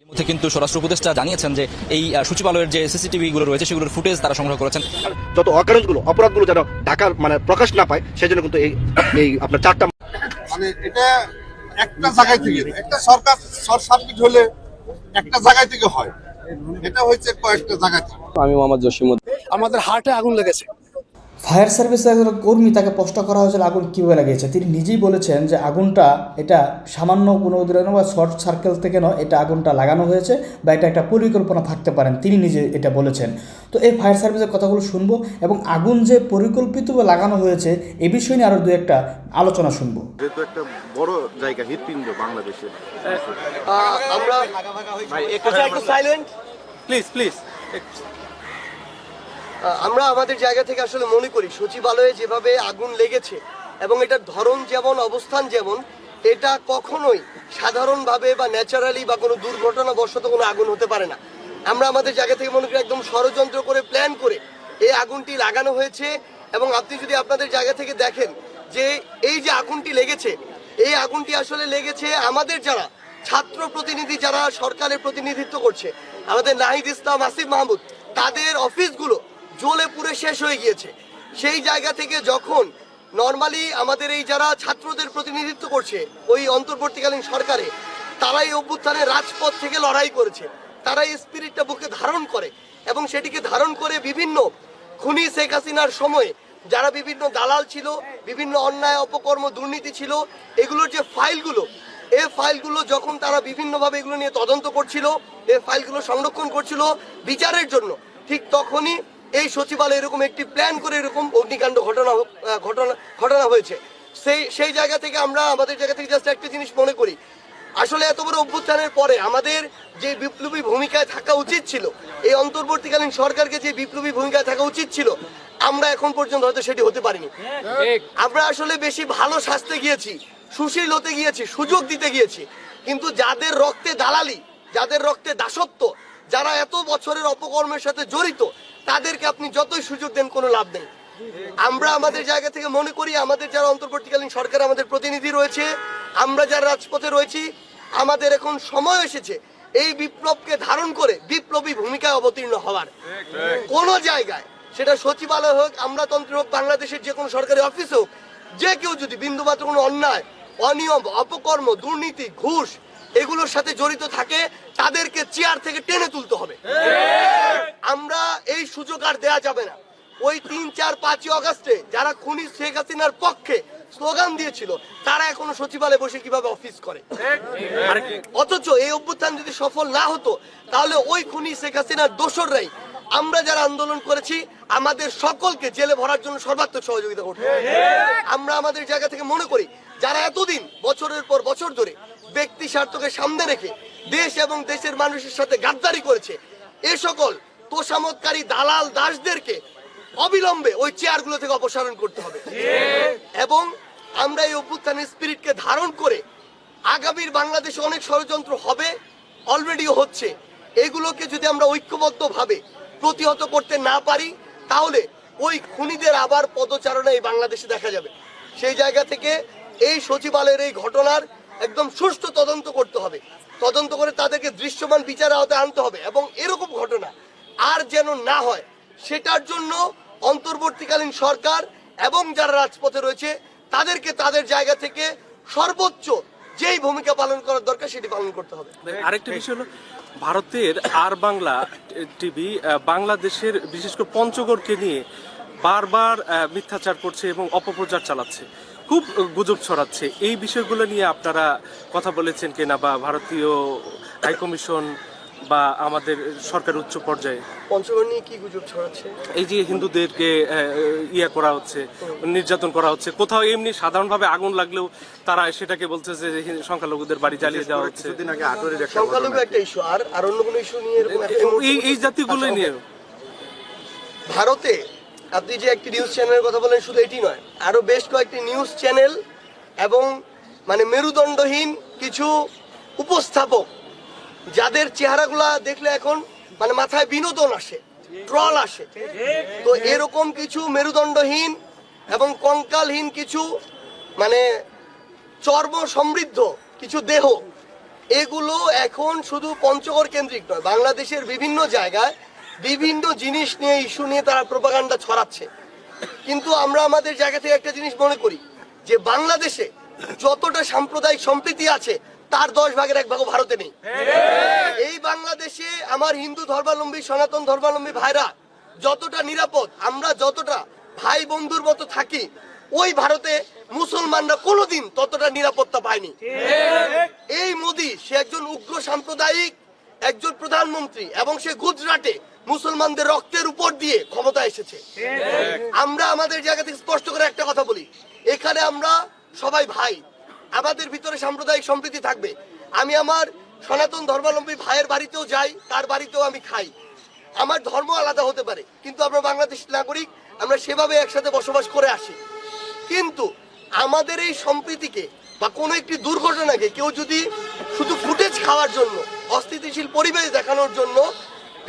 এর মধ্যে কিন্তু স্বরাষ্ট্র উপদেষ্টা জানিয়েছেন যে এই সচিবালয়ের যে সিসিটিভি গুলো রয়েছে সেগুলোর ফুটেজ তারা সংগ্রহ করেছেন। যত অকারেন্সগুলো অপরাধগুলো যেন ঢাকার মানে প্রকাশ না পায় সেই জন্য কিন্তু এই এই আপনার চারটা মানে এটা একটা জায়গায় থেকে একটা সরকার শর্ট সার্কিট হলে একটা জায়গায় থেকে হয়। এটা হচ্ছে কয়েকটা জায়গা থেকে। আমি মোহাম্মদ জসিমুদ্দিন। আমাদের হার্টে আগুন লেগেছে। ফায়ার সার্ভিসের একজন কর্মী তাকে প্রশ্ন করা হয়েছিল আগুন কীভাবে লাগিয়েছে। তিনি নিজেই বলেছেন যে আগুনটা এটা সামান্য কোনো উদাহরণ বা শর্ট সার্কেল থেকে নয় এটা আগুনটা লাগানো হয়েছে বা এটা একটা পরিকল্পনা থাকতে পারেন। তিনি নিজে এটা বলেছেন। তো এই ফায়ার সার্ভিসের কথাগুলো শুনব এবং আগুন যে পরিকল্পিতভাবে লাগানো হয়েছে এ বিষয় নিয়ে আরও দু একটা আলোচনা শুনব। যেহেতু একটা বড় জায়গা হৃৎপিণ্ড বাংলাদেশে। আমরা একটু সাইলেন্ট প্লিজ প্লিজ আমরা আমাদের জায়গা থেকে আসলে মনে করি, সচিবালয়ে যেভাবে আগুন লেগেছে এবং এটার ধরন যেমন, অবস্থান যেমন, এটা কখনোই সাধারণভাবে বা ন্যাচারালি বা কোনো দুর্ঘটনাবশত কোনো আগুন হতে পারে না। আমরা আমাদের জায়গা থেকে মনে করি একদম ষড়যন্ত্র করে প্ল্যান করে এই আগুনটি লাগানো হয়েছে এবং আপনি যদি আপনাদের জায়গা থেকে দেখেন যে এই যে আগুনটি লেগেছে, এই আগুনটি আসলে লেগেছে আমাদের যারা ছাত্র প্রতিনিধি যারা সরকারের প্রতিনিধিত্ব করছে, আমাদের নাহিদ ইসলাম, আসিফ মাহমুদ, তাদের অফিসগুলো জ্বলে পুড়ে শেষ হয়ে গিয়েছে। সেই জায়গা থেকে যখন নর্মালি আমাদের এই যারা ছাত্রদের প্রতিনিধিত্ব করছে, ওই অন্তর্বর্তীকালীন সরকারে তারা এই অভ্যুত্থানে রাজপথ থেকে লড়াই করেছে। তারা এই স্পিরিটটা বুকে ধারণ করে এবং সেটিকে ধারণ করে বিভিন্ন খুনি শেখ হাসিনার সময়ে যারা বিভিন্ন দালাল ছিল, বিভিন্ন অন্যায়, অপকর্ম, দুর্নীতি ছিল, এগুলোর যে ফাইলগুলো এই ফাইলগুলো যখন তারা বিভিন্নভাবে এগুলো নিয়ে তদন্ত করছিল এই ফাইলগুলো সংরক্ষণ করছিল বিচারের জন্য, ঠিক তখনই এই সচিবালয় এরকম একটি প্ল্যান করে এরকম অগ্নিকাণ্ড ঘটনা ঘটনা ঘটনা হয়েছে। সেই সেই জায়গা থেকে আমরা আমাদের জায়গা থেকে জাস্ট একটা জিনিস মনে করি। আসলে এত বড় অভ্যুত্থানের পরে আমাদের যে বিপ্লবী ভূমিকায় থাকা উচিত ছিল এই অন্তর্বর্তীকালীন সরকারকে যে বিপ্লবী ভূমিকায় থাকা উচিত ছিল আমরা এখন পর্যন্ত হয়তো সেটি হতে পারিনি। আমরা আসলে বেশি ভালো সাজতে গিয়েছি সুশীল হতে গিয়েছি সুযোগ দিতে গিয়েছি। কিন্তু যাদের রক্তে দালালি যাদের রক্তে দাসত্ব যারা এত বছরের অপকর্মের সাথে জড়িত, তাদেরকে আপনি যতই সুযোগ দেন, কোনো লাভ নেই। আমরা আমাদের জায়গা থেকে মনে করি, আমাদের যারা অন্তর্বর্তীকালীন সরকার, আমাদের প্রতিনিধি রয়েছে, আমরা যারা রাজপথে রয়েছি, আমাদের এখন সময় এসেছে এই বিপ্লবকে ধারণ করে বিপ্লবী ভূমিকায় অবতীর্ণ হওয়ার। কোন জায়গায়, সেটা সচিবালয় হোক, আমলাতন্ত্র হোক, বাংলাদেশের যে কোনো সরকারি অফিস হোক, যে কেউ যদি বিন্দুমাত্র কোনো অন্যায়, অনিয়ম, অপকর্ম, দুর্নীতি, ঘুষ এগুলোর সাথে জড়িত থাকে, তাদেরকে চেয়ার থেকে টেনে তুলতে হবে। আমরা এই সুযোগ আর দেয়া যাবে না। ওই তিন, চার, পাঁচই অগস্টে যারা খুনি শেখ হাসিনার পক্ষে স্লোগান দিয়েছিল, তারা এখনও সচিবালয়ে বসে কীভাবে অফিস করে? অথচ এই অভ্যুত্থান যদি সফল না হতো, তাহলে ওই খুনি শেখ হাসিনার দোসররাই আমরা যারা আন্দোলন করেছি, আমাদের সকলকে জেলে ভরার জন্য সর্বাত্মক সহযোগিতা করতে আমরা আমাদের জায়গা থেকে মনে করি, যারা এতদিন, বছরের পর বছর ধরে ব্যক্তি স্বার্থকে সামনে রেখে দেশ এবং দেশের মানুষের সাথে গাদ্দারি করেছে। এ সকল তোষামতকারী দালাল দাসদেরকে অবিলম্বে ওই চেয়ারগুলো থেকে অপসারণ করতে হবে। এবং আমরা এই অভ্যুত্থানের স্পিরিটকে ধারণ করে আগামীর বাংলাদেশে অনেক ষড়যন্ত্র হবে অলরেডিও হচ্ছে। এগুলোকে যদি আমরা ঐক্যবদ্ধভাবে প্রতিহত করতে না পারি, তাহলে ওই খুনিদের আবার পদচারণা এই বাংলাদেশে দেখা যাবে। সেই জায়গা থেকে এই সচিবালয়ের এই ঘটনার একদম সুষ্ঠু তদন্ত করতে হবে। তদন্ত করে তাদেরকে দৃশ্যমান বিচার আওতায় আনতে হবে এবং এরকম ঘটনা আর যেন না হয়, সেটার জন্য অন্তর্বর্তীকালীন সরকার এবং যারা রাজপথে রয়েছে, তাদেরকে তাদের জায়গা থেকে সর্বোচ্চ যেই ভূমিকা পালন করার দরকার সেটি পালন করতে হবে। আরেকটা বিষয় হলো, ভারতের আর বাংলা টিভি বাংলাদেশের বিশেষ করে পঞ্চগড়কে নিয়ে বারবার মিথ্যাচার করছে এবং অপপ্রচার চালাচ্ছে। খুব গুজব ছড়াচ্ছে। এই বিষয়গুলো নিয়ে আপনারা কথা বলেছেন কিনা বা ভারতীয় হাইকমিশন বা আমাদের সরকার উচ্চ পর্যায়ে? পঞ্চগড় নিয়ে কি গুজব ছড়াচ্ছে? এই যে হিন্দুদেরকে ইয়া করা হচ্ছে নির্যাতন করা হচ্ছে কোথাও এমনি সাধারণভাবে আগুন লাগলেও তারা সেটাকে বলছে যে সংখ্যালঘুদের বাড়ি জ্বালিয়ে দেওয়া হচ্ছে। কিছুদিন আগে আটোরের একটা সংখ্যালঘু একটা ইস্যু আর আর অন্য কোনো ইস্যু নিয়ে এরকম একটা মুহূর্তে এই এই জাতিগুলো নিয়ে। ভারতে আপনি যে একটি নিউজ চ্যানেলের কথা বলেন, শুধু এটি নয় আরও বেশ কয়েকটি নিউজ চ্যানেল এবং মানে মেরুদণ্ডহীন কিছু উপস্থাপক, যাদের চেহারাগুলা দেখলে এখন মানে মাথায় বিনোদন আসে ট্রল আসে। তো এরকম কিছু মেরুদণ্ডহীন এবং কঙ্কালহীন কিছু মানে চর্ম সমৃদ্ধ কিছু দেহ, এগুলো এখন শুধু পঞ্চগড় কেন্দ্রিক নয়, বাংলাদেশের বিভিন্ন জায়গায় বিভিন্ন জিনিস নিয়ে, ইস্যু নিয়ে তারা প্রপাগান্ডা ছড়াচ্ছে। কিন্তু আমরা আমাদের জায়গা থেকে একটা জিনিস মনে করি, যে বাংলাদেশে যতটা সাম্প্রদায়িক সম্প্রীতি আছে, তার দশ ভাগের এক ভাগও ভারতে নেই। এই বাংলাদেশে আমার হিন্দু ধর্মাবলম্বী, সনাতন ধর্মাবলম্বী ভাইরা যতটা নিরাপদ, আমরা যতটা ভাই বন্ধুর মতো থাকি, ওই ভারতে মুসলমানরা কোনোদিন ততটা নিরাপত্তা পায়নি। এই মোদি, সে একজন উগ্র সাম্প্রদায়িক, একজন প্রধানমন্ত্রী এবং সে গুজরাটে মুসলমানদের রক্তের উপর দিয়ে ক্ষমতা এসেছে। আমরা আমাদের জায়গা থেকে স্পষ্ট করে একটা কথা বলি। এখানে আমরা সবাই ভাই। আমাদের ভিতরে সাম্প্রদায়িক সম্প্রীতি থাকবে। আমি আমার সনাতন ধর্মাবলম্বী ভাইয়ের বাড়িতেও যাই, তার বাড়িতেও আমি খাই। আমার ধর্ম আলাদা হতে পারে, কিন্তু আমরা বাংলাদেশ নাগরিক, আমরা সেভাবে একসাথে বসবাস করে আসি। কিন্তু আমাদের এই সম্প্রীতিকে বা কোনো একটি দুর্ঘটনাকে কেউ যদি শুধু ফুটেজ খাওয়ার জন্য, অস্থিতিশীল পরিবেশ দেখানোর জন্য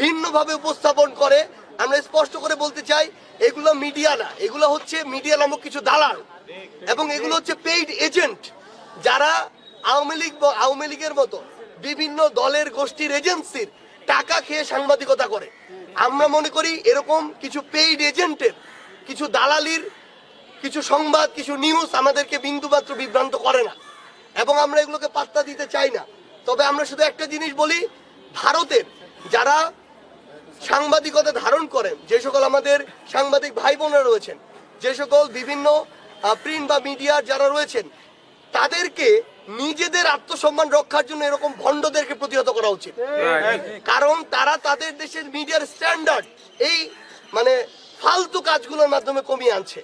ভিন্নভাবে উপস্থাপন করে, আমরা স্পষ্ট করে বলতে চাই, এগুলো মিডিয়া না, এগুলো হচ্ছে মিডিয়া নামক কিছু দালাল। এবং এগুলো হচ্ছে পেইড এজেন্ট যারা আওয়ামী লীগ আওয়ামী লীগের মতো বিভিন্ন দলের গোষ্ঠীর এজেন্সির টাকা খেয়ে সাংবাদিকতা করে। আমরা মনে করি এরকম কিছু পেইড এজেন্টের কিছু দালালির কিছু সংবাদ, কিছু নিউজ আমাদেরকে বিন্দুমাত্র বিভ্রান্ত করে না। এবং আমরা এগুলোকে পাত্তা দিতে চাই না। তবে আমরা শুধু একটা জিনিস বলি, ভারতের যারা সাংবাদিকতা ধারণ করেন, যে সকল আমাদের সাংবাদিক ভাই বোনেরা রয়েছেন, যে সকল বিভিন্ন প্রিন্ট বা মিডিয়ার যারা রয়েছেন, তাদেরকে নিজেদের আত্মসম্মান রক্ষার জন্য এরকম ভণ্ডদেরকে প্রতিহত করা উচিত। কারণ তারা তাদের দেশের মিডিয়ার স্ট্যান্ডার্ড এই মানে ফালতু কাজগুলোর মাধ্যমে কমিয়ে আনছে।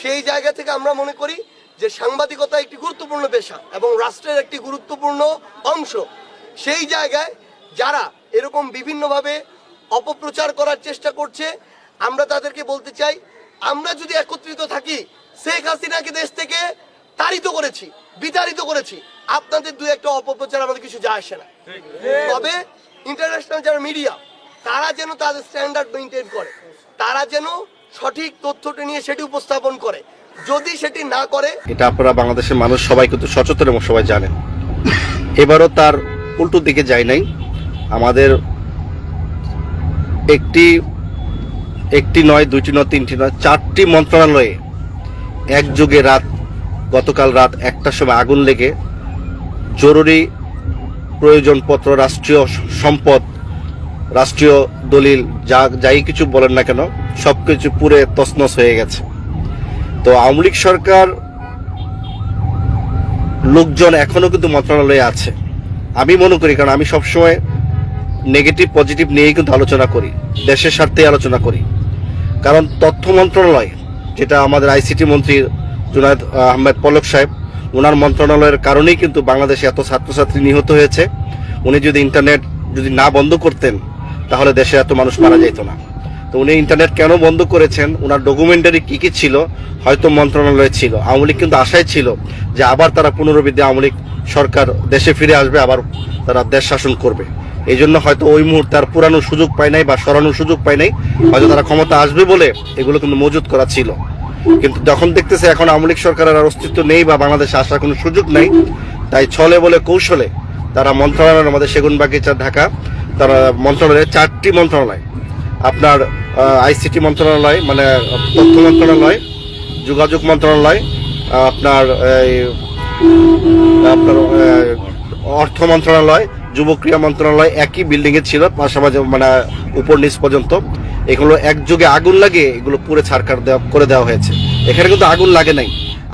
সেই জায়গা থেকে আমরা মনে করি যে সাংবাদিকতা একটি গুরুত্বপূর্ণ পেশা এবং রাষ্ট্রের একটি গুরুত্বপূর্ণ অংশ। সেই জায়গায় যারা এরকম বিভিন্নভাবে অপপ্রচার করার চেষ্টা করছে। আমরা তাদেরকে বলতে চাই, আমরা যদি একত্রিত থাকি, শেখ হাসিনাকে দেশ থেকে তাড়িত করেছি, বিতাড়িত করেছি, আপনাদের দু একটা অপপ্রচার আমাদের কিছু যায় আসে না। তবে ইন্টারন্যাশনাল যারা মিডিয়া তারা যেন তাদের স্ট্যান্ডার্ড মেনটেন করে, তারা যেন সঠিক তথ্যটি নিয়ে সেটি উপস্থাপন করে। যদি সেটি না করে, এটা আপনারা বাংলাদেশের মানুষ সবাই কিন্তু সচেতন এবং সবাই জানেন। এবারও তার উল্টো দিকে যায় নাই। আমাদের একটি একটি নয় দুইটি নয় তিনটি নয়, চারটি মন্ত্রণালয়ে একযোগে রাত, গতকাল রাত একটার সময় আগুন লেগে জরুরি প্রয়োজনপত্র, রাষ্ট্রীয় সম্পদ, রাষ্ট্রীয় দলিল, যা, যাই কিছু বলেন না কেন সব কিছু পুরে তছনছ হয়ে গেছে। তো আওয়ামী লীগ সরকার লোকজন এখনও কিন্তু মন্ত্রণালয়ে আছে। আমি মনে করি, কারণ আমি সবসময় নেগেটিভ পজিটিভ নিয়েই কিন্তু আলোচনা করি, দেশের স্বার্থে আলোচনা করি। কারণ তথ্য মন্ত্রণালয়, যেটা আমাদের আইসিটি মন্ত্রী জুনায়দ আহমেদ পলক সাহেব ওনার মন্ত্রণালয়ের কারণেই কিন্তু বাংলাদেশে এত ছাত্রছাত্রী নিহত হয়েছে। উনি যদি ইন্টারনেট যদি না বন্ধ করতেন, তাহলে দেশে এত মানুষ মারা যেত না। তো উনি ইন্টারনেট কেন বন্ধ করেছেন? ওনার ডকুমেন্টারি কি কি ছিল? হয়তো মন্ত্রণালয়ে ছিল। আওয়ামী লীগ কিন্তু আশায় ছিল যে আবার তারা পুনরুদ্ধার আওয়ামী লীগ সরকার দেশে ফিরে আসবে, আবার তারা দেশ শাসন করবে। এই জন্য হয়তো ওই মুহূর্তে আর পুরানো সুযোগ পায় নাই বা সরানোর সুযোগ পায় নাই। হয়তো তারা ক্ষমতা আসবে বলে এগুলো কিন্তু মজুত করা ছিল। কিন্তু যখন দেখতেছে এখন আওয়ামী লীগ সরকারের আর অস্তিত্ব নেই বা বাংলাদেশে আসার কোনো সুযোগ নেই তাই ছলে বলে কৌশলে তারা মন্ত্রণালয় আমাদের সেগুন বাগিচা ঢাকা তারা মন্ত্রণালয়ে চারটি মন্ত্রণালয়। আপনার আইসিটি মন্ত্রণালয় মানে তথ্য মন্ত্রণালয় যোগাযোগ মন্ত্রণালয় আপনার এই, আপনার অর্থ মন্ত্রণালয় যুব মন্ত্রণালয় একই বিল্ডিং এ ছিল, পাশাপাশি মানে উপর নিচ পর্যন্ত। এগুলো একযোগে আগুন লাগে এগুলো পুরে ছাড়কার দেওয়া, করে দেওয়া হয়েছে। এখানে কিন্তু আগুন লাগে নাই।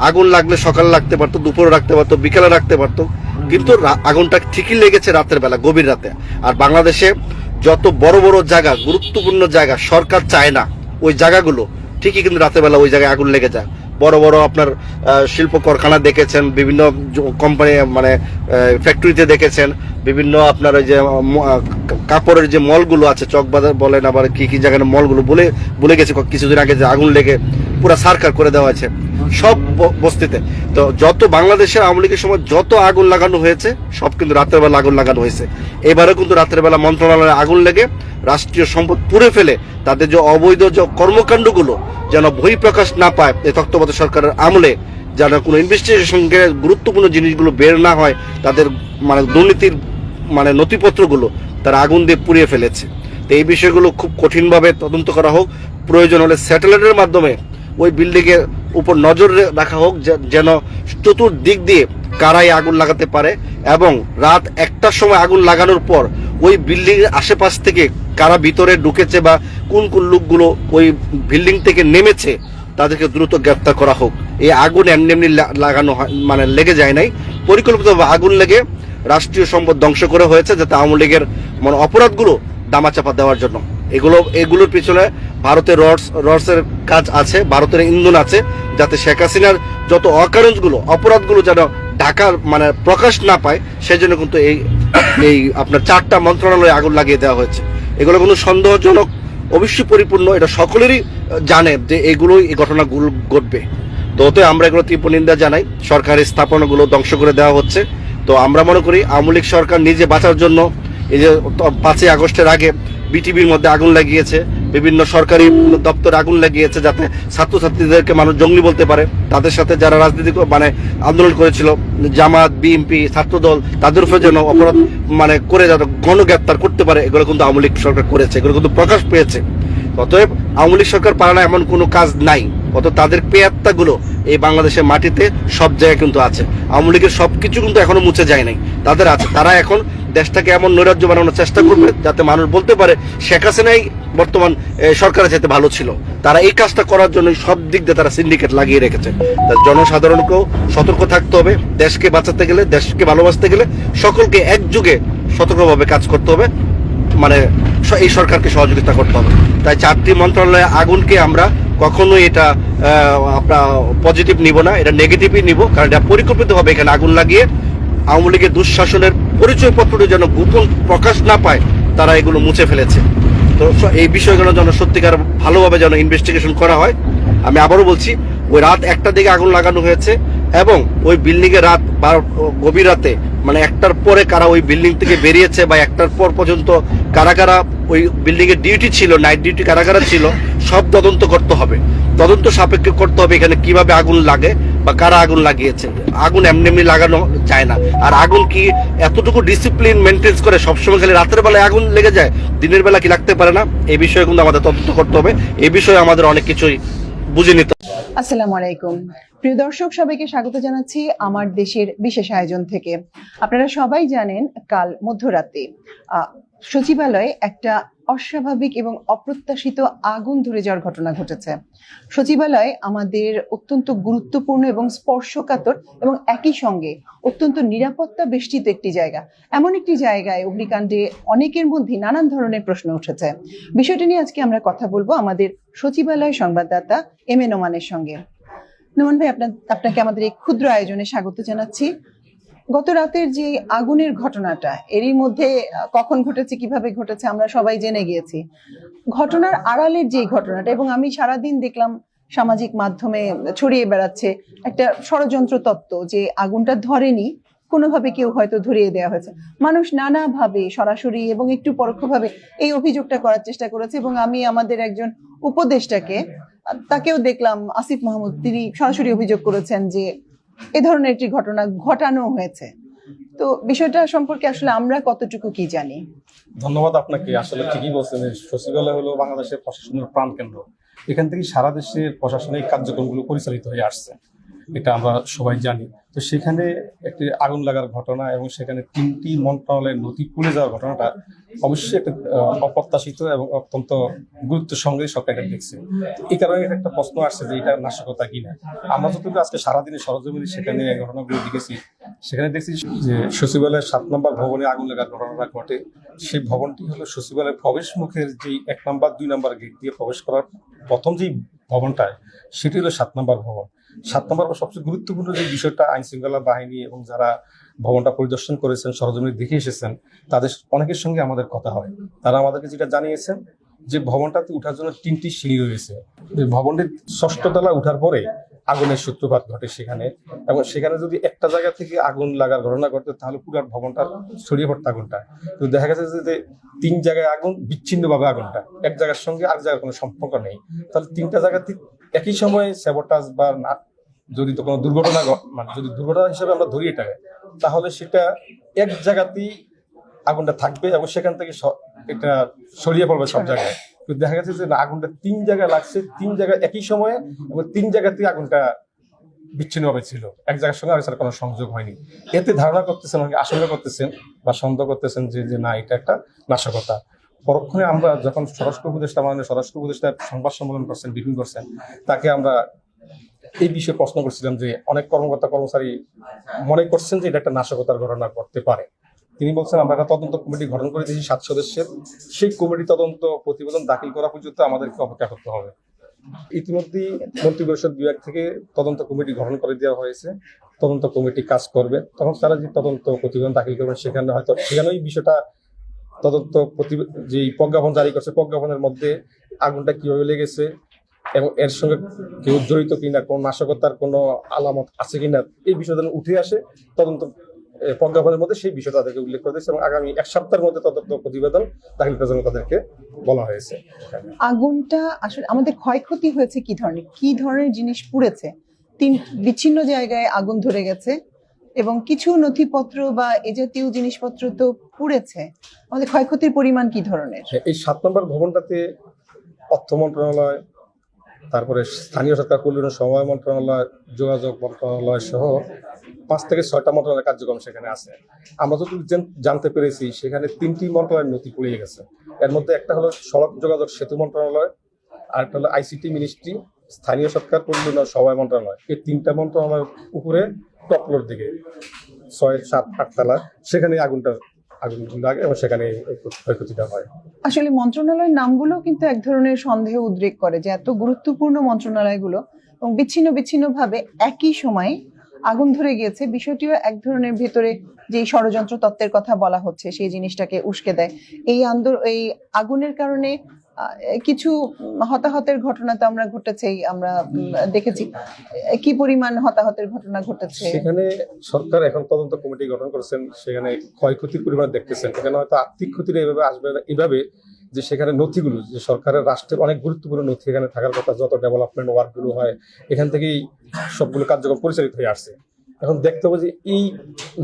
আগুন লাগলে সকালে রাখতে পারতো, দুপুরে রাখতে পারতো, বিকালে রাখতে পারতো। কিন্তু আগুনটা ঠিকই লেগেছে রাতের বেলা, গভীর রাতে। আর বাংলাদেশে যত বড় বড় জায়গা, গুরুত্বপূর্ণ জায়গা সরকার চায় না, ওই জায়গাগুলো ঠিকই কিন্তু রাতের বেলা ওই জায়গায় আগুন লেগে যায়। বড় বড় আপনার শিল্প কারখানা দেখেছেন, বিভিন্ন কোম্পানি মানে ফ্যাক্টরিতে দেখেছেন, বিভিন্ন আপনার ওই যে কাপড়ের যে মলগুলো আছে চকবাজার বলেন আবার কি কি জায়গায় মলগুলো বলে বলে গেছে কিছুদিন আগে যে আগুন লেগে পুরো সারকার করে দেওয়া আছে। সব বস্তিতে। তো যত বাংলাদেশের আওয়ামী লীগের সময় যত আগুন লাগানো হয়েছে, সব কিন্তু রাতের বেলা আগুন লাগানো হয়েছে। এবারেও কিন্তু রাতের বেলা মন্ত্রণালয়ে আগুন লেগে রাষ্ট্রীয় সম্পদ পুড়ে ফেলে তাদের যে অবৈধ যে কর্মকাণ্ডগুলো যেন বহিঃপ্রকাশ না পায় এই তত্ত্বাবধায়ক সরকারের আমলে যেন কোনো ইনভেস্টিগেশনকে গুরুত্বপূর্ণ জিনিসগুলো বের না হয়, তাদের মানে দুর্নীতির মানে নথিপত্রগুলো তারা আগুন দিয়ে পুড়িয়ে ফেলেছে। তো এই বিষয়গুলো খুব কঠিনভাবে তদন্ত করা হোক। প্রয়োজন হলে স্যাটেলাইটের মাধ্যমে ওই বিল্ডিংয়ের উপর নজর রাখা হোক যেন চতুর্দিক দিয়ে কারাই আগুন লাগাতে পারে এবং রাত একটার সময় আগুন লাগানোর পর ওই বিল্ডিং এর আশেপাশ থেকে কারা ভিতরে ঢুকেছে বা কোন কোন লোকগুলো ওই বিল্ডিং থেকে নেমেছে, তাদেরকে দ্রুত গ্রেপ্তার করা হোক। এই আগুন এমনি এমনি লাগানো হয় মানে লেগে যায় নাই। পরিকল্পিতভাবে আগুন লেগে রাষ্ট্রীয় সম্পদ ধ্বংস করে হয়েছে, যাতে আওয়ামী লীগের মানে অপরাধগুলো দামাচাপা দেওয়ার জন্য। এগুলো, এগুলোর পিছনে ভারতের রডস, রডসের কাজ আছে, ভারতের ইন্ধন আছে, যাতে শেখ হাসিনার যত অকারণগুলো, অপরাধগুলো যেন ঢাকার মানে প্রকাশ না পায়, সেজন্য কিন্তু এই এই আপনার চারটা মন্ত্রণালয়ে আগুন লাগিয়ে দেওয়া হয়েছে। এগুলো কোনো সন্দেহজনক, অবশ্যই পরিপূর্ণ, এটা সকলেরই জানে যে এগুলোই এই ঘটনাগুলো ঘটবে। তো ওতে আমরা এগুলো তীব্র নিন্দা জানাই, সরকারের স্থাপনাগুলো ধ্বংস করে দেওয়া হচ্ছে। তো আমরা মনে করি, আওয়ামী সরকার নিজে বাঁচার জন্য, এই যে পাঁচই আগস্টের আগে বিটিভির মধ্যে আগুন লাগিয়েছে, বিভিন্ন সরকারি দপ্তরে আগুন লাগিয়েছে যাতে ছাত্রছাত্রীদেরকে মানুষ জঙ্গলি বলতে পারে। তাদের সাথে যারা রাজনীতি মানে আন্দোলন করেছিল, জামাত, বিএনপি, ছাত্রদল, তাদের উপরে যেন অপরাধ মানে করে যাতে গণগ্রেপ্তার করতে পারে, এগুলো কিন্তু আওয়ামী লীগ সরকার করেছে, এগুলো কিন্তু প্রকাশ পেয়েছে। অতএব আওয়ামী লীগ সরকার পারে না এমন কোনো কাজ নাই অত তাদের পেয়াত্তাগুলো এই বাংলাদেশের মাটিতে সব জায়গায় কিন্তু আছে। আওয়ামী লীগের সব কিছু কিন্তু এখনও মুছে যায় নাই। তাদের আছে, তারা এখন দেশটাকে এমন নৈরাজ্য বানানোর চেষ্টা করবে যাতে মানুষ বলতে পারে শেখ হাসিনাই বর্তমান সরকারের যেতে ভালো ছিল। তারা এই কাজটা করার জন্য সব দিক দিয়ে তারা সিন্ডিকেট লাগিয়ে রেখেছে। জনসাধারণকেও সতর্ক থাকতে হবে, দেশকে বাঁচাতে গেলে, দেশকে ভালোবাসতে গেলে সকলকে একযুগে সতর্কভাবে কাজ করতে হবে। মানে এই সরকারকে সহযোগিতা করতে হবে। তাই চারটি মন্ত্রণালয়ে আগুনকে আমরা কখনোই এটা আপনার পজিটিভ নিব না, এটা নেগেটিভই নিব, কারণ এটা পরিকল্পিতভাবে এখানে আগুন লাগিয়ে আওয়ামী লীগের দুঃশাসনের পরিচয়পত্রটি যেন গোপন প্রকাশ না পায়, তারা এগুলো মুছে ফেলেছে। তো এই বিষয়গুলো যেন সত্যিকার ভালোভাবে যেন ইনভেস্টিগেশন করা হয়। আমি আবারও বলছি, ওই রাত একটা দিকে আগুন লাগানো হয়েছে এবং ওই বিল্ডিং এ রাত গভীর রাতে মানে একটার পরে কারা ওই বিল্ডিং থেকে বেরিয়েছে বা একটার পর পর্যন্ত কারা কারা ওই বিল্ডিং এর ডিউটি ছিল নাইট ডিউটি কারা কারা ছিল সব তদন্ত করতে হবে। তদন্ত সাপেক্ষে করতে হবে এখানে কীভাবে আগুন লাগে বা কারা আগুন লাগিয়েছে। আগুন এমনি এমনি লাগানো যায় না। আর আগুন কি এতটুকু ডিসিপ্লিন মেনটেন্স করে সবসময় খালি রাতের বেলায় আগুন লেগে যায়? দিনের বেলা কি লাগতে পারে না? এই বিষয়ে কিন্তু আমাদের তদন্ত করতে হবে। এই বিষয়ে আমাদের অনেক কিছুই বুঝে নিতে। আসসালামু আলাইকুম। প্রিয় দর্শক, সবাইকে স্বাগত জানাচ্ছি আমার দেশের বিশেষ আয়োজন থেকে। আপনারা সবাই জানেন কাল মধ্যরাতে সচিবালয়ে একটা অস্বাভাবিক এবং অপ্রত্যাশিত আগুন ধরে যাওয়ার ঘটনা ঘটেছে। সচিবালয় আমাদের অত্যন্ত গুরুত্বপূর্ণ এবং স্পর্শকাতর এবং একই সঙ্গে অত্যন্ত নিরাপত্তা বেষ্টিত একটি জায়গা। এমন একটি জায়গায় অগ্নিকাণ্ডে অনেকের মধ্যে নানান ধরনের প্রশ্ন উঠেছে। বিষয়টি নিয়ে আজকে আমরা কথা বলব আমাদের সচিবালয় সংবাদদাতা এম এ নোমানের সঙ্গে। নোমান ভাই, আপনার আপনাকে আমাদের এই ক্ষুদ্র আয়োজনে স্বাগত জানাচ্ছি। গত রাতের যে আগুনের ঘটনাটা, এরই মধ্যে কখন ঘটেছে, কীভাবে ঘটেছে, আমরা সবাই জেনে গিয়েছি। ঘটনার আড়ালের যে ঘটনাটা, এবং আমি সারাদিন দেখলাম সামাজিক মাধ্যমে ছড়িয়ে বেড়াচ্ছে একটা ষড়যন্ত্র তত্ত্ব যে আগুনটা ধরেনি, কোনোভাবে কেউ হয়তো ধরিয়ে দেওয়া হয়েছে। মানুষ নানাভাবে, সরাসরি এবং একটু পরোক্ষভাবে এই অভিযোগটা করার চেষ্টা করেছে, এবং আমি আমাদের একজন উপদেষ্টাকে, তাকেও দেখলাম, আসিফ মাহমুদ, তিনি সরাসরি অভিযোগ করেছেন যে এ ধরনের একটি ঘটনা ঘটানো হয়েছে। তো বিষয়টা সম্পর্কে আসলে আমরা কতটুকু কি জানি? ধন্যবাদ আপনাকে। আসলে ঠিকই বলছেন সচিবালয় হলো বাংলাদেশের প্রশাসনের প্রাণকেন্দ্র। এখান থেকে সারা দেশের প্রশাসনিক কার্যক্রমগুলো পরিচালিত হয়ে আসছে। এটা আমরা সবাই জানি। তো সেখানে একটি আগুন লাগার ঘটনা এবং সেখানে তিনটি মন্ত্রণালয়ের নথি পুড়ে যাওয়ার ঘটনাটা অবশ্যই একটা অপ্রত্যাশিত এবং অত্যন্ত গুরুত্বের সঙ্গে সরকার এটা দেখছে। এই কারণে একটা প্রশ্ন আসছে যে এটা নাশকতা কিনা। আমরা যতটুকু আজকে সারাদিনে সরজমিনে সেখানে ঘটনাগুলো দেখেছি, সেখানে দেখছি যে সচিবালয়ের সাত নম্বর ভবনে আগুন লাগার ঘটনাটা ঘটে। সেই ভবনটি হলো সচিবালয়ের প্রবেশ মুখের যে এক নম্বর, দুই নম্বর গেট দিয়ে প্রবেশ করার প্রথম যেই ভবনটায়, সেটি হলো সাত নম্বর ভবন। সাত নম্বর সবচেয়ে গুরুত্বপূর্ণ যে বিষয়টা আইন শৃঙ্খলা বাহিনী এবং যারা ভবনটা পরিদর্শন করেছেন, সরজমিনে দেখে এসেছেন, তাদের অনেকের সঙ্গে আমাদের কথা হয়। তারা আমাদেরকে যেটা জানিয়েছেন যে ভবনটাতে উঠার জন্য তিনটি সিঁড়ি রয়েছে। ভবনটির ষষ্ঠ তলা উঠার পরে আগুনের সূত্রপাত ঘটে সেখানে এবং সেখানে যদি একটা জায়গা থেকে আগুন লাগার ঘটনা ঘটে, তাহলে পুরো ভবনটা ছড়িয়ে পড়তো আগুনটা। তো দেখা গেছে যে তিন জায়গায় আগুন, বিচ্ছিন্নভাবে আগুনটা। এক জায়গার সঙ্গে আর জায়গার কোনো সম্পর্ক নেই। তাহলে তিনটা জায়গাতে একই সময়ে স্যাবোটাজ বা না, যদি তো কোনো দুর্ঘটনা মানে যদি দুর্ঘটনা হিসেবে আমরা ধরি এটাকে, তাহলে সেটা এক জায়গাতেই আগুনটা থাকবে এবং সেখান থেকে এটা ছড়িয়ে পড়বে সব জায়গায়। কিন্তু দেখা গেছে যে আগুনটা তিন জায়গায় লাগছে, তিন জায়গায় একই সময়ে এবং তিন জায়গাতেই আগুনটা বিচ্ছিন্নভাবে ছিল। এক জায়গার সঙ্গে আরেকটার কোনো সংযোগ হয়নি। এতে ধারণা করতেছেন আশঙ্কা করতেছেন বা সন্দেহ করতেছেন যে না, এটা একটা নাশকতা। পরক্ষণে আমরা যখন স্বরাষ্ট্র উপদেষ্টা, মাননীয় স্বরাষ্ট্র উপদেষ্টা সংবাদ সম্মেলন করছেন ব্রিফিং করছেন, তাকে আমরা এই বিষয়ে প্রশ্ন করছিলাম যে অনেক কর্মকর্তা, কর্মচারী মনে করছেন যে এটা একটা নাশকতার ঘটনা করতে পারে। তিনি বলছেন, আমরা একটা তদন্ত কমিটি গঠন করে দিয়েছি, সাত সদস্যের। সেই কমিটি তদন্ত প্রতিবেদন দাখিল করা পর্যন্ত আমাদেরকে অপেক্ষা করতে হবে। ইতিমধ্যেই মন্ত্রিপরিষদ বিভাগ থেকে তদন্ত কমিটি গঠন করে দেওয়া হয়েছে। তদন্ত কমিটি কাজ করবে। তখন তারা যে তদন্ত প্রতিবেদন দাখিল করবেন, সেখানে হয়তো সেখানে ওই বিষয়টা তদন্ত প্রতিবে- যে প্রজ্ঞাপন জারি করছে, প্রজ্ঞাপনের মধ্যে আগুনটা কীভাবে লেগেছে এবং এর সঙ্গে কেউ জড়িত কিনা, কোন নাশকতার কোনো আলামত আছে কিনা, এই বিষয়টা উঠে আসে, তদন্ত প্রজ্ঞাপনের মধ্যে সেই বিষয়টা তাদেরকে উল্লেখ করে দিয়েছে এবং আগামী এক সপ্তাহের মধ্যে তদন্ত প্রতিবেদন দাখিল করার জন্য তাদেরকে বলা হয়েছে। আগুনটা আসলে আমাদের ক্ষয়ক্ষতি হয়েছে কি ধরনের? কি ধরনের জিনিস পুড়েছে? তিন বিচ্ছিন্ন জায়গায় আগুন ধরে গেছে। এবং কিছু নথিপত্র বা এ জাতীয় জিনিসপত্র তো পুড়েছে। আমাদের ক্ষয়ক্ষতির পরিমাণ কি ধরনের? হ্যাঁ, এই সাত নম্বর ভবনটাতে অর্থ মন্ত্রণালয় তারপরে স্থানীয় সরকার কল্যাণ সময় মন্ত্রণালয় যোগাযোগ মন্ত্রণালয় সহ পাঁচ থেকে ছয়টা মন্ত্রণালয়ের কার্যক্রম সেখানে আছে। আমরা যতটুকু জান- জানতে পেরেছি সেখানে তিনটি মন্ত্রণালয়ের নথি পুড়িয়ে গেছে। এর মধ্যে একটা হলো সড়ক যোগাযোগ সেতু মন্ত্রণালয় আর একটা হলো আইসিটি মিনিস্ট্রি স্থানীয় সরকার কল্যাণ ও সময় মন্ত্রণালয়। এই তিনটা মন্ত্রণালয়ের উপরে টপ ফ্লোর দিকে, ছয়, সাত আটতলা সেখানে আগুনটা, আগুন লাগে এবং সেখানে ক্ষয়ক্ষতিটা হয়। আসলে মন্ত্রণালয়ের নামগুলো কিন্তু এক ধরনের সন্দেহ উদ্রেক করে যে এত গুরুত্বপূর্ণ মন্ত্রণালয়গুলো এবং বিচ্ছিন্ন বিচ্ছিন্ন ভাবে একই সময়ে আগুন ধরে গিয়েছে। বিষয়টিও এক ধরনের ভেতরে যে ষড়যন্ত্র তত্ত্বের কথা বলা হচ্ছে, সেই জিনিসটাকে উস্কে দেয়। এই আন্দোলন এই আগুনের কারণে কিছু হতাহতের ঘটনা তো আমরা ঘটেছেই, আমরা দেখেছি। কি পরিমাণ হতাহতের ঘটনা ঘটেছে? সেখানে সরকার এখন তদন্ত কমিটি গঠন করেছেন, সেখানে ক্ষয়ক্ষতির পরিমাণ দেখতেছেন। এখানে হয়তো আর্থিক ক্ষতিটা এভাবে আসবে এভাবে যে সেখানে নথিগুলো, যে সরকারের রাষ্ট্রের অনেক গুরুত্বপূর্ণ নথি এখানে থাকার কথা, যত ডেভেলপমেন্ট ওয়ার্কগুলো হয়, এখান থেকেই সবগুলো কার্যক্রম পরিচালিত হয়ে আসছে। এখন দেখতে হবে যে এই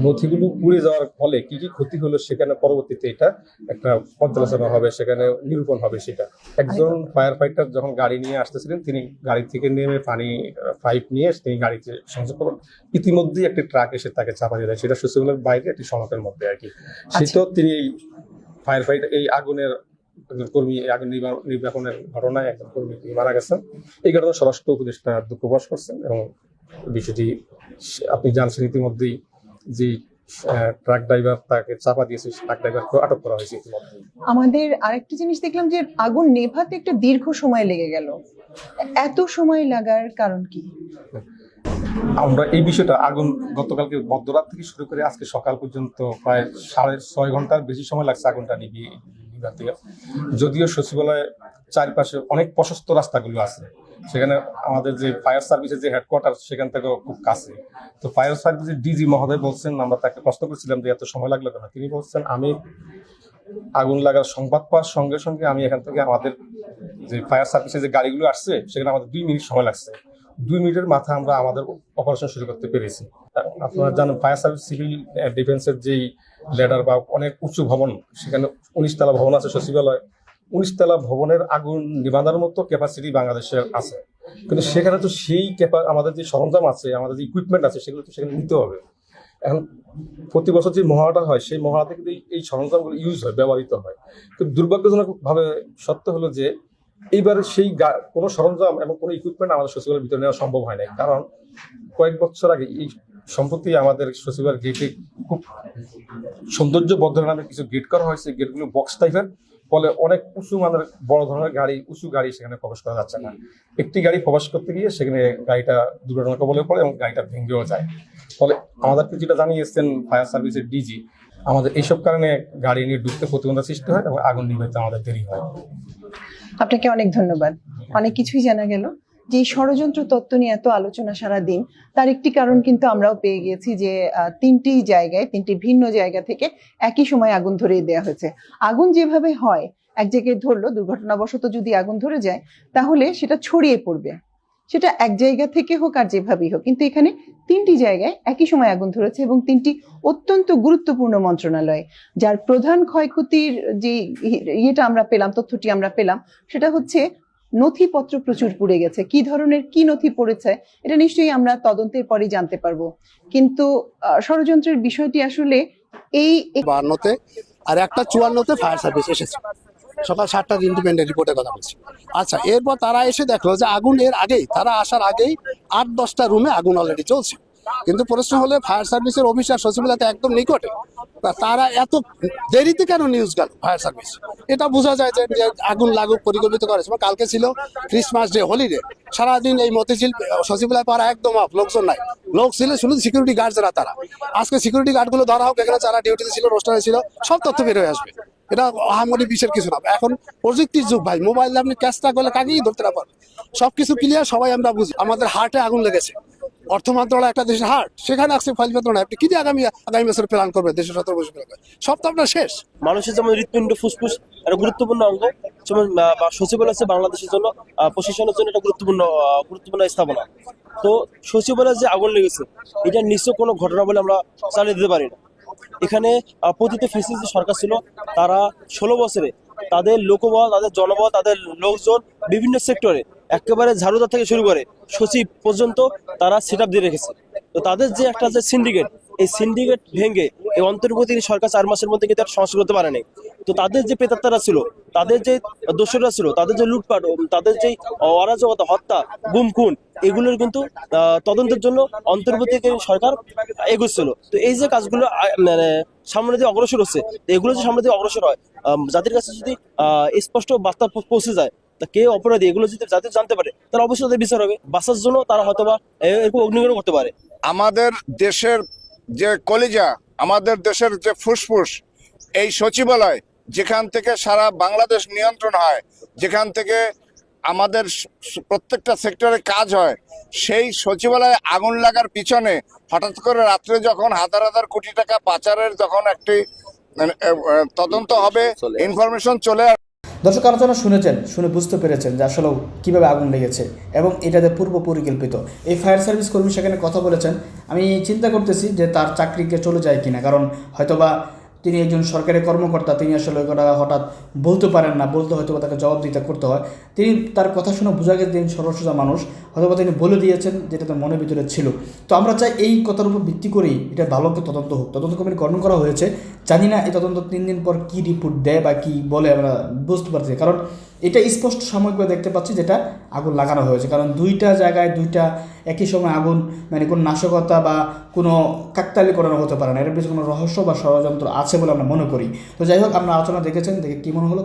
নথিগুলো পুড়ে যাওয়ার ফলে কি কি ক্ষতি হলো সেখানে পরবর্তীতে এটা একটা পর্যালোচনা হবে সেখানে নিরূপণ হবে সেটা। একজন ফায়ার ফাইটার যখন গাড়ি নিয়ে আসতেছিলেন তিনি গাড়ি থেকে নেমে পানি পাইপ নিয়ে তিনি গাড়িতে সংযোগ করেন ইতিমধ্যেই একটি ট্রাক এসে তাকে চাপা দিয়ে দেয়। সেটা সুসিবলের বাইরে একটি সড়কের মধ্যে আর কি। সেটাও তিনি এই ফায়ার ফাইটার এই আগুনের একজন কর্মী আগুন নির্বা- নির্বাপনের ঘটনায় একজন কর্মী তিনি মারা গেছেন। এই ঘটনা স্বরাষ্ট্র উপদেষ্টা দুঃখ প্রকাশ করছেন এবং বিষয়টি আপনি জানছেন ইতিমধ্যেই যে ট্রাক ড্রাইভার তাকে চাপা দিয়েছে ট্রাক ড্রাইভারকে আটক করা হয়েছে ইতিমধ্যে আমাদের আরেকটা জিনিস দেখলাম যে আগুন নেভাতে একটা দীর্ঘ সময় লেগে গেল। এত সময় লাগার কারণ কি? আমরা এই বিষয়টা আগুন গতকালকে মধ্যরাত থেকে শুরু করে আজকে সকাল পর্যন্ত প্রায় সাড়ে ছয় ঘণ্টার বেশি সময় লাগছে আগুনটা নিবি যদিও সচিবালয়ে চারপাশে অনেক প্রশস্ত রাস্তাগুলো আছে। সেখানে আমাদের যে ফায়ার সার্ভিসের যে হেডকোয়ার্টার সেখান থেকেও খুব কাছে। তো ফায়ার সার্ভিসের ডিজি মহোদয় বলছেন, আমরা তাকে প্রশ্ন করেছিলাম যে, এত সময় লাগল কেন? তিনি বলছেন, আমি আগুন লাগার সংবাদ পাওয়ার সঙ্গে সঙ্গে আমি এখান থেকে আমাদের যে ফায়ার সার্ভিসের যে গাড়িগুলো আসছে, সেখানে আমাদের দুই মিনিট সময় লাগছে। দুই মিনিটের মাথা আমরা আমাদের অপারেশন শুরু করতে পেরেছি। আপনারা জানেন ফায়ার সার্ভিস সিভিল ডিফেন্সের যেই লেডার বা অনেক উঁচু ভবন, সেখানে উনিশ তলা ভবন আছে সচিবালয়। উনিশ তলা ভবনের আগুন নিবানোর মতো ক্যাপাসিটি বাংলাদেশের আছে। কিন্তু সেখানে তো সেই ক্যাপা আমাদের যে সরঞ্জাম আছে, আমাদের যে ইকুইপমেন্ট আছে, সেগুলো তো সেখানে নিতে হবে। এখন প্রতি বছর যে মহাটা হয়, সেই মহাতে কিন্তু এই- সরঞ্জামগুলো ইউজ হয়, ব্যবহৃত হয়। কিন্তু দুর্ভাগ্যজনকভাবে সত্য হলো যে, এইবার সেই কোনো সরঞ্জাম এবং কোনো ইকুইপমেন্ট আমাদের সচিবালয়ের ভিতরে নেওয়া সম্ভব হয় নাই। কারণ কয়েক বছর আগে এই সম্প্রতি আমাদের সচিবালয়ের গেটে খুব সৌন্দর্য বদ্ধ নামে কিছু গেট করা হয়েছে। গেটগুলো বক্স টাইপের ফলে অনেক উঁচু মানের বড় ধরনের গাড়ি উঁচু গাড়ি সেখানে প্রবেশ করা যাচ্ছে না। একটি গাড়ি প্রবেশ করতে গিয়ে সেখানে গাড়িটা দুর্ঘটনা কবলে পড়ে এবং গাড়িটা ভেঙেও যায়। ফলে আমাদেরকে যেটা জানিয়েছেন ফায়ার সার্ভিসের ডিজি আমাদের এইসব কারণে গাড়ি নিয়ে ডুবতে প্রতিবন্ধা সৃষ্টি হয় এবং আগুন নিভাইতে আমাদের দেরি হয়। আপনাকে অনেক ধন্যবাদ। অনেক কিছুই জানা গেল। যে ষড়যন্ত্র তত্ত্ব নিয়ে এত আলোচনা সারা দিন তার একটি কারণ কিন্তু আমরাও পেয়ে গিয়েছি যে তিনটি জায়গায়, তিনটি ভিন্ন জায়গা থেকে একই সময় আগুন ধরিয়ে দেওয়া হয়েছে। আগুন যেভাবে হয়, এক জায়গায় ধরলো, দুর্ঘটনাবশত যদি আগুন ধরে যায়, তাহলে সেটা ছড়িয়ে পড়বে। সেটা এক জায়গা থেকে হোক আর যেভাবেই হোক, কিন্তু এখানে তিনটি জায়গায় একই সময় আগুন ধরেছে এবং তিনটি অত্যন্ত গুরুত্বপূর্ণ মন্ত্রণালয়। যার প্রধান ক্ষয়ক্ষতির যে ইয়েটা আমরা পেলাম, তথ্যটি আমরা পেলাম, সেটা হচ্ছে নথিপত্র প্রচুর পুড়ে গেছে। কি ধরনের কি নথি পড়েছে এটা নিশ্চয়ই আমরা তদন্তের পরেই জানতে পারব। কিন্তু ষড়যন্ত্রের বিষয়টি আসলে এই বাহান্নতে আর একটা চুয়ান্নতে ফায়ার সার্ভিস এসেছে। সকাল সাতটার ইন্ডিপেন্ডেন্ট রিপোর্টের কথা বলছি। আচ্ছা এরপর তারা এসে দেখল যে আগুন এর আগেই তারা আসার আগেই আট দশটা রুমে আগুন অলরেডি চলছে। কিন্তু প্রশ্ন হলে ফায়ার সার্ভিসের অফিসার সচিবালয়তে একদম নিকটে। তারা এত দেরিতে কেন নিউজ গেল ফায়ার সার্ভিস এটা বোঝা যায় যে আগুন লাগুক, পরিকল্পিত করেছে কালকে ছিল ক্রিসমাস ডে হলিডে সারাদিন এই মতিঝিল সচিবালয় পাড়া একদম অফ লোকজন নাই। লোক ছিল, শুধু সিকিউরিটি গার্ড যারা, তারা। আজকে সিকিউরিটি গার্ডগুলো ধরা হোক, এখানে যারা ডিউটিতে ছিল রোস্টারে ছিল, সব তথ্য বের হয়ে আসবে। এটা আহামরি বিশের কিছু না। এখন প্রযুক্তির যুগ ভাই মোবাইল আপনি ক্যাশটা করলে কাকেই ধরতে না পারেন সবকিছু ক্লিয়ার সবাই আমরা বুঝি। আমাদের হার্টে আগুন লেগেছে। অর্থ মন্ত্রণালয় একটা দেশের হার্ট সেখানে আসছে ফাইল মন্ত্রণালয় আপনি কি আগামী আগামী বছর প্ল্যান করবে দেশের সতেরো বছর সব তো আপনার শেষ। মানুষের যেমন হৃৎপিণ্ড, ফুসফুস একটা গুরুত্বপূর্ণ অঙ্গ, যেমন সচিবালয় আছে বাংলাদেশের জন্য প্রশাসনের জন্য একটা গুরুত্বপূর্ণ গুরুত্বপূর্ণ স্থাপনা। তো সচিবালয়ে যে আগুন লেগেছে, এটা নিশ্চয় কোনো ঘটনা বলে আমরা চালিয়ে দিতে পারি না। এখানে পতিত ফেসিস সরকার ছিল, তারা ষোলো বছরে তাদের লোকবল, তাদের জনবল, তাদের লোকজন বিভিন্ন সেক্টরে, একেবারে ঝাড়ুদার থেকে শুরু করে সচিব পর্যন্ত তারা সেট দিয়ে রেখেছে। তো তাদের যে একটা যে সিন্ডিকেট এই সিন্ডিকেট ভেঙে এই অন্তর্বর্তী সরকার চার মাসের মধ্যে কিন্তু সংস্কার করতে পারে নাই তো তাদের যে প্রেতাত্মারা ছিল, তাদের যে দোষরা ছিল, তাদের যে লুটপাট তাদের যে অরাজকতা, হত্যা গুম খুন এগুলোর কিন্তু তদন্তের জন্য অন্তর্বর্তীকালীন সরকার এগোচ্ছিল। তো এই যে কাজগুলো মানে সামনে দিয়ে অগ্রসর হচ্ছে, এগুলো যে সামনে দিয়ে অগ্রসর হয় জাতির কাছে যদি স্পষ্ট বার্তা পৌঁছে যায়, তা কে অপরাধী, এগুলো যদি জাতি জানতে পারে, তাহলে অবশ্যই তাদের বিচার হবে। বাঁচার জন্য তারা হয়তোবা এরকম অগ্নিগ্রহণ করতে পারে। আমাদের দেশের যে কলিজা, আমাদের দেশের যে ফুসফুস, এই সচিবালয়, যেখান থেকে সারা বাংলাদেশ নিয়ন্ত্রণ হয়, যেখান থেকে আমাদের প্রত্যেকটা সেক্টরে কাজ হয়, সেই সচিবালয়ে আগুন লাগার পিছনে হঠাৎ করে রাত্রে যখন হাজার হাজার কোটি টাকা পাচারের যখন একটি তদন্ত হবে ইনফরমেশন চলে দর্শক আলোচনা শুনেছেন শুনে বুঝতে পেরেছেন যে আসলে কীভাবে আগুন লেগেছে এবং এটাতে পূর্ব পরিকল্পিত। এই ফায়ার সার্ভিস কর্মী সেখানে কথা বলেছেন। আমি চিন্তা করতেছি যে তার চাকরিকে চলে যায় কিনা কারণ হয়তোবা তিনি একজন সরকারি কর্মকর্তা, তিনি আসলে ওটা হঠাৎ বলতে পারেন না, বলতে হয়তো তাকে জবাব দিতে করতে হয়। তিনি তার কথা শুনে বোঝা গেছে তিনি সরল সোজা মানুষ, হয়তোবা তিনি বলে দিয়েছেন যেটা তার মনের ভিতরে ছিল। তো আমরা চাই এই কথার উপর ভিত্তি করেই এটা ভালোকে তদন্ত হোক। তদন্ত কমিটি গঠন করা হয়েছে। জানি না এই তদন্ত তিন দিন পর কী রিপোর্ট দেয় বা কী বলে আমরা বুঝতে পারছি কারণ এটা স্পষ্ট সাময়িকভাবে দেখতে পাচ্ছি যেটা আগুন লাগানো হয়েছে। কারণ দুইটা জায়গায় দুইটা একই সময় আগুন মানে কোনো নাশকতা বা কোনো কাকতালি করানো হতে পারে না। এর পিছনে কোনো রহস্য বা ষড়যন্ত্র আছে বলে আমরা মনে করি। তো যাই হোক আমরা আলোচনা দেখেছেন, দেখে কী মনে হলো?